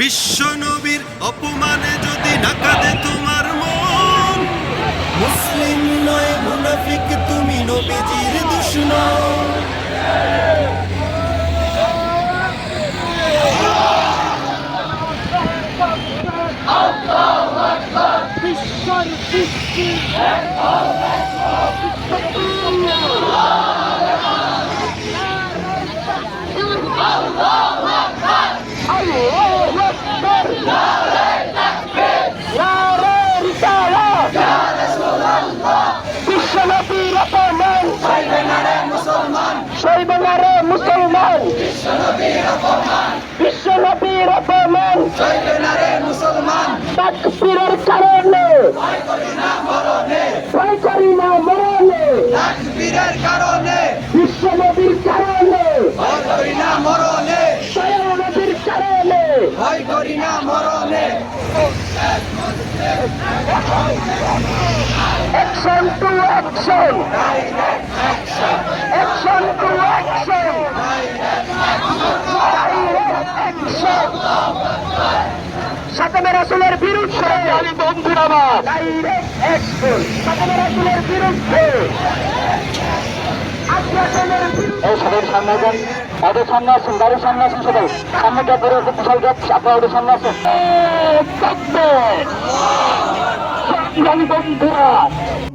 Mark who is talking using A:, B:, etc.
A: বিশ্ব নবীর অপমানে যদি না কাঁদে তোমার মন, মুসলিম নয়, মুনাফিক তুমি নবীজির দুশ্মন।
B: বিশ্বর অপমান তাকবীরের কারণে। ভয় করি না মরণে।
C: বীরের কারণে
B: বিশ্বনবীর কারণে।
C: ভয় করি না মরণে
B: দয়াল নবীর কারণে।
C: ভয় করি না মরণে
B: action to action action to action action সাতমে রাসুলের বিরুদ্ধে। আমি বন্ধুর আমার ডাইরেক্ট অ্যাকশন সাতমে রাসুলের বিরুদ্ধে।
D: এই সবাই সামনে যান ওদের সামনে আসুন গাড়ির সামনে আসুন সবাই। সামনে বিশাল আপনারা ওদের সামনে আসুন বন্ধুরা।